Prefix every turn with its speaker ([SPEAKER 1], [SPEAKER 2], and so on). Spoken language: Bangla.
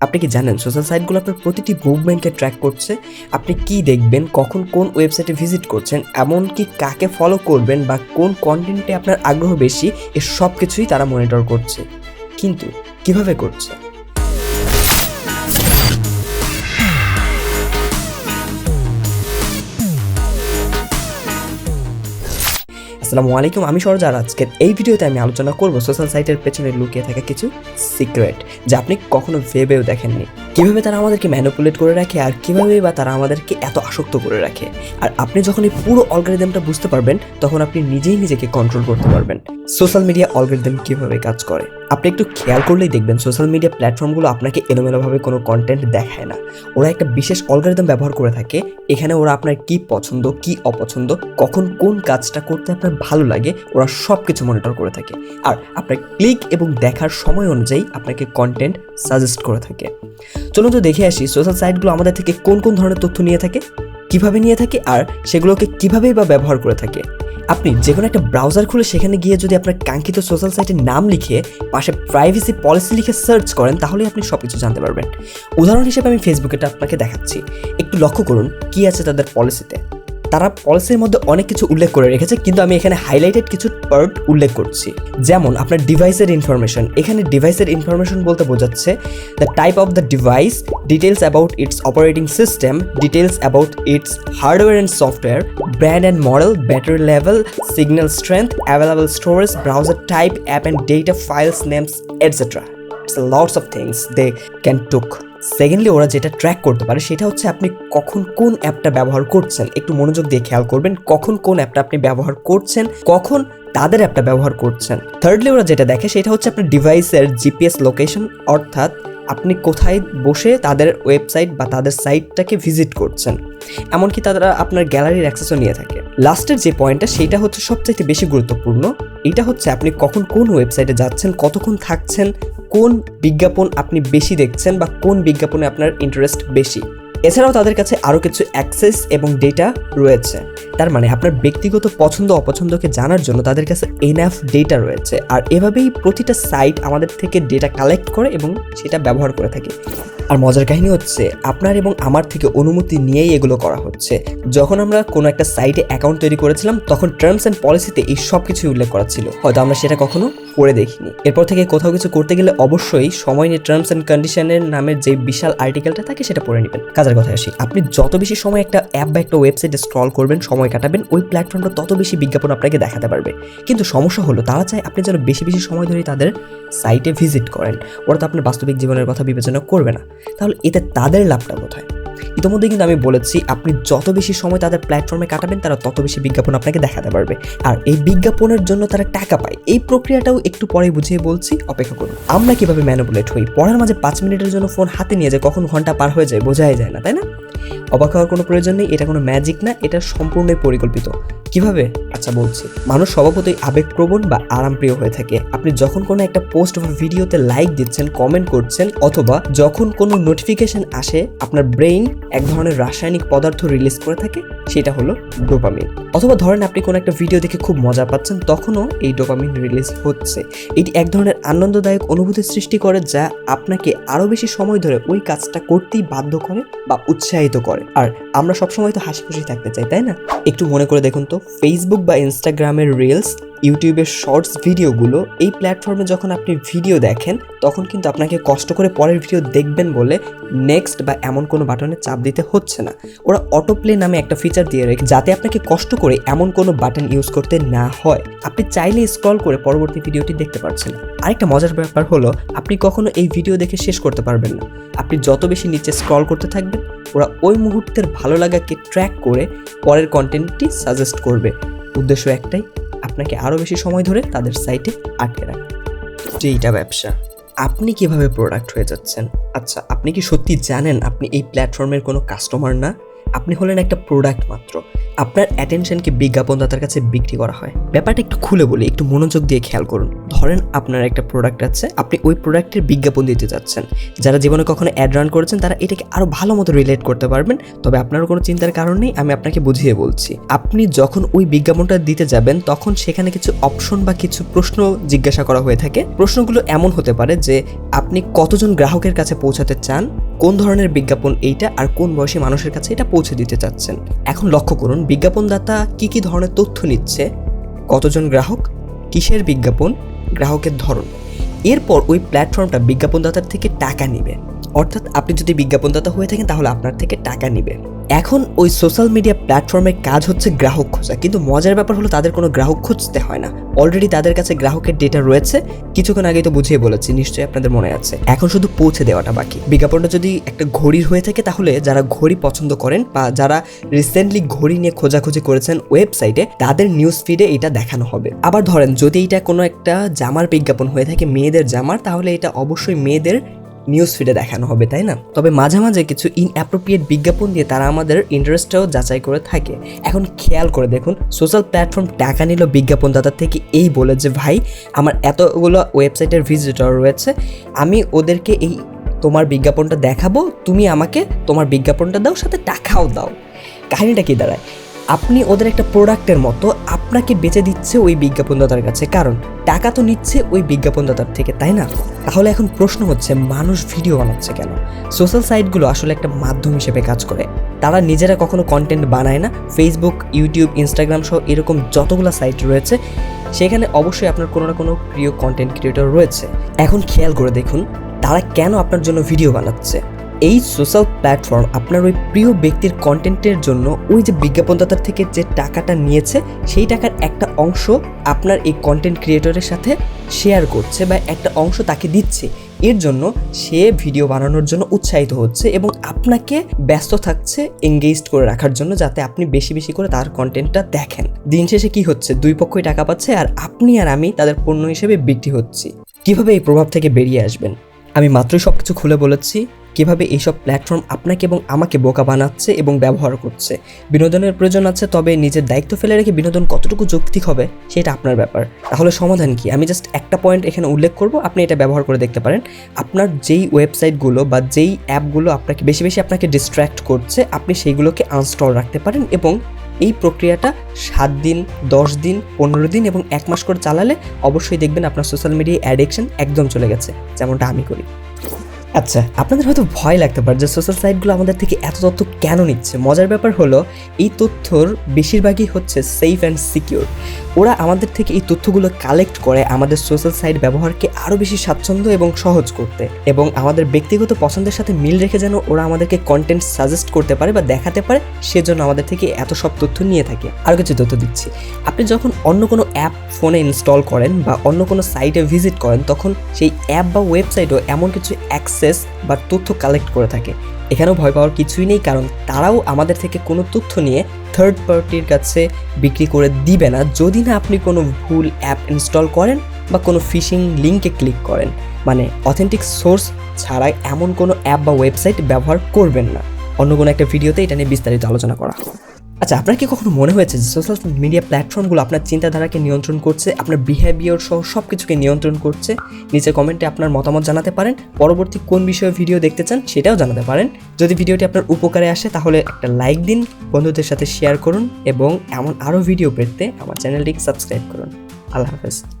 [SPEAKER 1] আপনি কি জানেন সোশ্যাল সাইটগুলো আপনার প্রতিটি মুভমেন্টকে ট্র্যাক করছে? আপনি কি দেখবেন, কখন কোন ওয়েবসাইটে ভিজিট করছেন, এমনকি কাকে ফলো করবেন বা কোন কন্টেন্টে আপনার আগ্রহ বেশি, এ সব কিছুই তারা মনিটর করছে। কিন্তু কীভাবে করছে? আসসালামু আলাইকুম, আমি সরজার আজকের এই ভিডিওতে আমি আলোচনা করব সোশ্যাল সাইটের পেছনে লুকিয়ে থাকা কিছু সিক্রেট যা আপনি কখনো ভেবেও দেখেননি। কীভাবে তারা আমাদেরকে ম্যানিপুলেট করে রাখে আর কীভাবে বা তারা আমাদেরকে এত আসক্ত করে রাখে? আর আপনি যখন এই পুরো অলগারিদমটা বুঝতে পারবেন, তখন আপনি নিজেই নিজেকে কন্ট্রোল করতে পারবেন। সোশ্যাল মিডিয়া অলগারিদম কীভাবে কাজ করে? আপনি একটু খেয়াল করলেই দেখবেন সোশ্যাল মিডিয়া প্ল্যাটফর্মগুলো আপনাকে এলোমেলোভাবে কোনো কন্টেন্ট দেখায় না। ওরা একটা বিশেষ অলগারিদম ব্যবহার করে থাকে, এখানে ওরা আপনার কি পছন্দ, কি অপছন্দ, কখন কোন কাজটা করতে আপনার ভালো লাগে, ওরা সব কিছু মনিটর করে থাকে। আর আপনার ক্লিক এবং দেখার সময় অনুযায়ী আপনাকে কন্টেন্ট সাজেস্ট করে থাকে। চলুন তো দেখে আসি সোশ্যাল সাইটগুলো আমাদের থেকে কোন কোন ধরনের তথ্য নিয়ে থাকে, কীভাবে নিয়ে থাকে, আর সেগুলোকে কিভাবেই বা ব্যবহার করে থাকে। আপনি যে কোনো একটা ব্রাউজার খুলে সেখানে গিয়ে যদি আপনার কাঙ্ক্ষিত সোশ্যাল সাইটের নাম লিখে, পাশে প্রাইভেসি পলিসি লিখে সার্চ করেন তাহলে আপনি সব কিছু জানতে পারবেন। উদাহরণ হিসেবে আমি ফেসবুকেটা আপনাকে দেখাচ্ছি। একটু লক্ষ্য করুন, কি আছে তাদের পলিসিতে তারা পলিসির মধ্যে অনেক কিছু উল্লেখ করে রেখেছে, কিন্তু আমি এখানে হাইলাইটেড কিছু পার্ট উল্লেখ করছি। যেমন, আপনার ডিভাইসের ইনফরমেশন এখানে ডিভাইসের ইনফরমেশন বলতে বোঝাচ্ছে the type of the device details about its operating system details about its hardware and software brand and model battery level signal strength available storage browser type app and data files names etcetera it's lots of things they can took secondly ওরা যেটা ট্র্যাক করতে পারে সেটা হচ্ছে আপনি কখন কোন অ্যাপটা ব্যবহার করছেন। একটু মনোযোগ দিয়ে খেয়াল করবেন, কখন কোন অ্যাপটা আপনি ব্যবহার করছেন, কখন তাদের অ্যাপটা ব্যবহার করছেন। থার্ডলি ওরা যেটা দেখে সেটা হচ্ছে আপনার ডিভাইসের জিপিএস লোকেশন অর্থাৎ আপনি কোথায় বসে তাদের ওয়েবসাইট বা তাদের সাইটটাকে ভিজিট করছেন। এমনকি তারা আপনার গ্যালারির অ্যাক্সেসও নিয়ে থাকে। লাস্টের যে পয়েন্টটা সেটা হচ্ছে সবচাইতে বেশি গুরুত্বপূর্ণ। এটা হচ্ছে আপনি কখন কোন ওয়েবসাইটে যাচ্ছেন, কতক্ষণ থাকছেন কোন বিজ্ঞাপন আপনি বেশি দেখছেন বা কোন বিজ্ঞাপনে আপনার ইন্টারেস্ট বেশি? এছাড়াও তাদের কাছে আরও কিছু অ্যাক্সেস এবং ডেটা রয়েছে। তার মানে আপনার ব্যক্তিগত পছন্দ, অপছন্দকে জানার জন্য তাদের কাছে এনাফ ডেটা রয়েছে। আর এভাবেই প্রতিটা সাইট আমাদের থেকে ডেটা কালেক্ট করে এবং সেটা ব্যবহার করে থাকে। আর মজার কাহিনী হচ্ছে, আপনার এবং আমার থেকে অনুমতি নিয়েই এগুলো করা হচ্ছে। যখন আমরা কোনো একটা সাইটে অ্যাকাউন্ট তৈরি করেছিলাম, তখন টার্মস অ্যান্ড পলিসিতে এই সব কিছুই উল্লেখ করা ছিল। হয়তো আমরা সেটা কখনো পড়ে দেখিনি। এরপর থেকে কোথাও কিছু করতে গেলে অবশ্যই সময় নিয়ে টার্মস অ্যান্ড কন্ডিশনের নামের যে বিশাল আর্টিকেলটা থাকে, সেটা পড়ে নেবেন। কাজের কথায় আসি। আপনি যত বেশি সময় একটা অ্যাপ বা একটা ওয়েবসাইটে স্ক্রল করবেন, সময় কাটাবেন, ওই প্ল্যাটফর্মটা তত বেশি বিজ্ঞাপন আপনাকে দেখাতে পারবে। কিন্তু সমস্যা হলো, তারা চায় আপনি যেন বেশি বেশি সময় ধরে তাদের সাইটে ভিজিট করেন। ওরা তো আপনার বাস্তবিক জীবনের কথা বিবেচনা করবে না। তাহলে এতে তাদের লাভটা কোথায়? ইতিমধ্যে কিন্তু আমি বলেছি, আপনি যত বেশি সময় তাদের প্ল্যাটফর্মে কাটাবেন, তারা তত বেশি বিজ্ঞাপন আপনাকে দেখাতে পারবে। আর এই বিজ্ঞাপনের জন্য তারা টাকা পায়। এই প্রক্রিয়াটাও একটু পরে বুঝিয়ে বলছি, অপেক্ষা করুন। আমরা কীভাবে ম্যানুপুলেট হই? পড়ার মাঝে পাঁচ মিনিটের জন্য ফোন হাতে নিয়ে যে কখন ঘণ্টা পার হয়ে যায়, বোঝাই যায় না, তাই না? অবাক হওয়ার কোনো প্রয়োজন নেই, এটা কোনো ম্যাজিক না, এটা সম্পূর্ণই পরিকল্পিত। কীভাবে? আচ্ছা বলছি। মানুষ স্বভাবতই আবেগপ্রবণ বা আরামপ্রিয় হয়ে থাকে। আপনি যখন কোনো একটা পোস্ট বা ভিডিওতে লাইক দিচ্ছেন কমেন্ট করছেন, অথবা যখন কোনো নোটিফিকেশন আসে, আপনার ব্রেইন এক ধরনের রাসায়নিক পদার্থ রিলিজ করে থাকে, সেটা হলো ডোপামিন অথবা ধরেন আপনি কোনো একটা ভিডিও দেখে খুব মজা পাচ্ছেন, তখনও এই ডোপামিন রিলিজ হচ্ছে। এটি এক ধরনের আনন্দদায়ক অনুভূতি সৃষ্টি করে, যা আপনাকে আরও বেশি সময় ধরে ওই কাজটা করতেই বাধ্য করে বা উৎসাহিত করে। আর আমরা সবসময় তো হাসি খুশি থাকতে চাই, তাই না? একটু মনে করে দেখুন তো ফেসবুক বা ইনস্টাগ্রামের রিলস ইউটিউবের শর্টস ভিডিওগুলো এই প্ল্যাটফর্মে যখন আপনি ভিডিও দেখেন, তখন কিন্তু আপনাকে কষ্ট করে পরের ভিডিও দেখবেন বলে নেক্সট বা এমন কোনো বাটনে চাপ দিতে হচ্ছে না। ওরা অটো প্লে নামে একটা ফিচার দিয়ে রেখে, যাতে আপনাকে কষ্ট করে এমন কোনো বাটন ইউজ করতে না হয়। আপনি চাইলে স্ক্রল করে পরবর্তী ভিডিওটি দেখতে পারছেন। আরেকটা মজার ব্যাপার হলো, আপনি কখনো এই ভিডিও দেখে শেষ করতে পারবেন না। আপনি যত বেশি নিচে স্ক্রল করতে থাকবেন ওরা ওই মুহূর্তের ভালো লাগাকে ট্র্যাক করে পরের কন্টেন্টটি সাজেস্ট করবে। উদ্দেশ্য একটাই, আপনাকে আরও বেশি সময় ধরে তাদের সাইটে আটকে রাখা। এইটা ব্যবসা, আপনি কীভাবে প্রোডাক্ট হয়ে যাচ্ছেন? আচ্ছা আপনি কি সত্যি জানেন আপনি এই প্ল্যাটফর্মের কোনো কাস্টমার না? আপনি হলেন একটা প্রোডাক্ট মাত্র। আপনার অ্যাটেনশনকে বিজ্ঞাপনদাতার কাছে বিক্রি করা হয়। ব্যাপারটা একটু খুলে বলি, একটু মনোযোগ দিয়ে খেয়াল করুন। ধরেন আপনার একটা প্রোডাক্ট আছে, আপনি ওই প্রোডাক্টের বিজ্ঞাপন দিতে যাচ্ছেন। যারা জীবনে কখনো অ্যাড রান করেছেন, তারা এটাকে আরও ভালো মতো রিলেট করতে পারবেন। তবে আপনার কোনো চিন্তার কারণ নেই, আমি আপনাকে বুঝিয়ে বলছি। আপনি যখন ওই বিজ্ঞাপনটা দিতে যাবেন, তখন সেখানে কিছু অপশন বা কিছু প্রশ্ন জিজ্ঞাসা করা হয়ে থাকে। প্রশ্নগুলো এমন হতে পারে যে, আপনি কতজন গ্রাহকের কাছে পৌঁছাতে চান, কোন ধরনের বিজ্ঞাপন এইটা, আর কোন বয়সী মানুষের কাছে এটা পৌঁছে দিতে চাচ্ছেন। এখন লক্ষ্য করুন বিজ্ঞাপনদাতা কি কি ধরনের তথ্য নিচ্ছে? কতজন গ্রাহক? কিসের বিজ্ঞাপন? গ্রাহকের ধরন। এরপর ওই প্ল্যাটফর্মটা বিজ্ঞাপনদাতার থেকে টাকা নিবে। অর্থাৎ আপনি যদি বিজ্ঞাপনদাতা হয়ে থাকেন, তাহলে আপনার থেকে টাকা নিবে। এখন ওই সোশ্যাল মিডিয়া প্ল্যাটফর্মের কাজ হচ্ছে গ্রাহক খোঁজা, কিন্তু মজার ব্যাপার হলো তাদের কোনো গ্রাহক খুঁজতে হয় না। অলরেডি তাদের কাছে গ্রাহকের ডেটা রয়েছে, কিছুক্ষণ আগেই তো বুঝিয়ে বলেছি, নিশ্চয়ই আপনাদের মনে আছে। এখন শুধু পৌঁছে দেওয়াটা বাকি। বিজ্ঞাপনটা যদি একটা ঘড়ির হয়ে থাকে, তাহলে যারা ঘড়ি পছন্দ করেন বা যারা রিসেন্টলি ঘড়ি নিয়ে খোঁজাখুঁজি করেছেন ওয়েবসাইটে তাদের নিউজ ফিডে এটা দেখানো হবে। আবার ধরেন, যদি এটা কোনো একটা জামার বিজ্ঞাপন হয়ে থাকে, মেয়েদের জামার, তাহলে এটা অবশ্যই মেয়েদের নিউজ ফিডে দেখানো হবে, তাই না? তবে মাঝে মাঝে কিছু ইনঅ্যাপ্রোপ্রিয়েট বিজ্ঞাপন দিয়ে তারা আমাদের ইন্টারেস্টটাও যাচাই করে থাকে। এখন খেয়াল করে দেখুন সোশ্যাল প্ল্যাটফর্ম টাকা নিল বিজ্ঞাপনদাতার থেকে এই বলে যে, ভাই, আমার এতগুলো ওয়েবসাইটের ভিজিটর রয়েছে, আমি ওদেরকে এই তোমার বিজ্ঞাপনটা দেখাবো, তুমি আমাকে তোমার বিজ্ঞাপনটা দাও, সাথে টাকাও দাও। কাহিনিটা কি দাঁড়ায়? আপনি ওদের একটা প্রোডাক্টের মতো আপনাকে বেচে দিচ্ছে ওই বিজ্ঞাপনদাতার কাছে। কারণ টাকা তো নিচ্ছে ওই বিজ্ঞাপনদাতার থেকে, তাই না? তাহলে এখন প্রশ্ন হচ্ছে, মানুষ ভিডিও বানাচ্ছে কেন? সোশ্যাল সাইটগুলো আসলে একটা মাধ্যম হিসেবে কাজ করে। তারা নিজেরা কখনো কন্টেন্ট বানায় না। ফেসবুক ইউটিউব ইনস্টাগ্রাম সহ এরকম যতগুলো সাইট রয়েছে, সেখানে অবশ্যই আপনার কোনো না কোনো প্রিয় কন্টেন্ট ক্রিয়েটর রয়েছে। এখন খেয়াল করে দেখুন, তারা কেন আপনার জন্য ভিডিও বানাচ্ছে? এই সোশ্যাল প্ল্যাটফর্ম আপনার ওই প্রিয় ব্যক্তির কন্টেন্টের জন্য ওই যে বিজ্ঞাপনদাতার থেকে যে টাকাটা নিয়েছে, সেই টাকার একটা অংশ আপনার এই কন্টেন্ট ক্রিয়েটরের সাথে শেয়ার করছে বা একটা অংশ তাকে দিচ্ছে। এর জন্য সে ভিডিও বানানোর জন্য উৎসাহিত হচ্ছে এবং আপনাকে ব্যস্ত থাকছে এঙ্গেজড করে রাখার জন্য যাতে আপনি বেশি বেশি করে তার কন্টেন্টটা দেখেন। দিন শেষে কি হচ্ছে? দুই পক্ষই টাকা পাচ্ছে আর আপনি আর আমি তাদের পণ্য হিসেবে বিক্রি হচ্ছি। কীভাবে এই প্রভাব থেকে বেরিয়ে আসবেন? আমি মাত্রই সব কিছু খুলে বলেছি কীভাবে এইসব প্ল্যাটফর্ম আপনাকে এবং আমাকে বোকা বানাচ্ছে এবং ব্যবহার করছে। বিনোদনের প্রয়োজন আছে, তবে নিজের দায়িত্ব ফেলে রেখে বিনোদন কতটুকু যৌক্তিক হবে, সেটা আপনার ব্যাপার। তাহলে সমাধান কি? আমি জাস্ট একটা পয়েন্ট এখানে উল্লেখ করব, আপনি এটা ব্যবহার করে দেখতে পারেন। আপনার যেই ওয়েবসাইটগুলো বা যেই অ্যাপগুলো আপনাকে বেশি বেশি আপনাকে ডিস্ট্র্যাক্ট করছে, আপনি সেইগুলোকে আনস্টল রাখতে পারেন এবং এই প্রক্রিয়াটা সাত দিন, দশ দিন, পনেরো দিন এবং এক মাস করে চালালে অবশ্যই দেখবেন আপনার সোশ্যাল মিডিয়া অ্যাডিকশন একদম চলে গেছে, যেমনটা আমি করি। আচ্ছা আপনাদের হয়তো ভয় লাগতে পারে যে সোশ্যাল সাইটগুলো আমাদের থেকে এত তথ্য কেন নিচ্ছে? মজার ব্যাপার হলো, এই তথ্যর বেশিরভাগই হচ্ছে সেফ অ্যান্ড সিকিউর ওরা আমাদের থেকে এই তথ্যগুলো কালেক্ট করে আমাদের সোশ্যাল সাইট ব্যবহারকে আরও বেশি স্বাচ্ছন্দ্য এবং সহজ করতে এবং আমাদের ব্যক্তিগত পছন্দের সাথে মিল রেখে যেন ওরা আমাদেরকে কন্টেন্ট সাজেস্ট করতে পারে বা দেখাতে পারে, সেজন্য আমাদের থেকে এত সব তথ্য নিয়ে থাকে। আরও কিছু তথ্য দিচ্ছি। আপনি যখন অন্য কোনো অ্যাপ ফোনে ইনস্টল করেন বা অন্য কোনো সাইটে ভিজিট করেন, তখন সেই অ্যাপ বা ওয়েবসাইটও এমন কিছু অ্যাক্সেস বা তথ্য কালেক্ট করে থাকে। এখানেও ভয় পাওয়ার কিছুই নেই, কারণ তারাও আমাদের থেকে কোনো তথ্য নিয়ে থার্ড পার্টির কাছে বিক্রি করে দিবে না। যদি না আপনি কোনো ভুল অ্যাপ ইনস্টল করেন বা কোনো ফিশিং লিঙ্কে ক্লিক করেন মানে অথেন্টিক সোর্স ছাড়া এমন কোনো অ্যাপ বা ওয়েবসাইট ব্যবহার করবেন না। অন্য কোনো একটা ভিডিওতে এটা নিয়ে বিস্তারিত আলোচনা করা। হবে আচ্ছা আপনার কি কখনো মনে হয়েছে যে সোশ্যাল মিডিয়া প্ল্যাটফর্মগুলো আপনার চিন্তাধারাকে নিয়ন্ত্রণ করছে, আপনার বিহেভিয়ার সহ সব কিছুকে নিয়ন্ত্রণ করছে? নিচে কমেন্টে আপনার মতামত জানাতে পারেন। পরবর্তী কোন বিষয়ে ভিডিও দেখতে চান সেটাও জানাতে পারেন। যদি ভিডিওটি আপনার উপকারে আসে, তাহলে একটা লাইক দিন, বন্ধুদের সাথে শেয়ার করুন এবং এমন আরও ভিডিও পেতে আমার চ্যানেলটিকে সাবস্ক্রাইব করুন। আল্লাহ হাফেজ।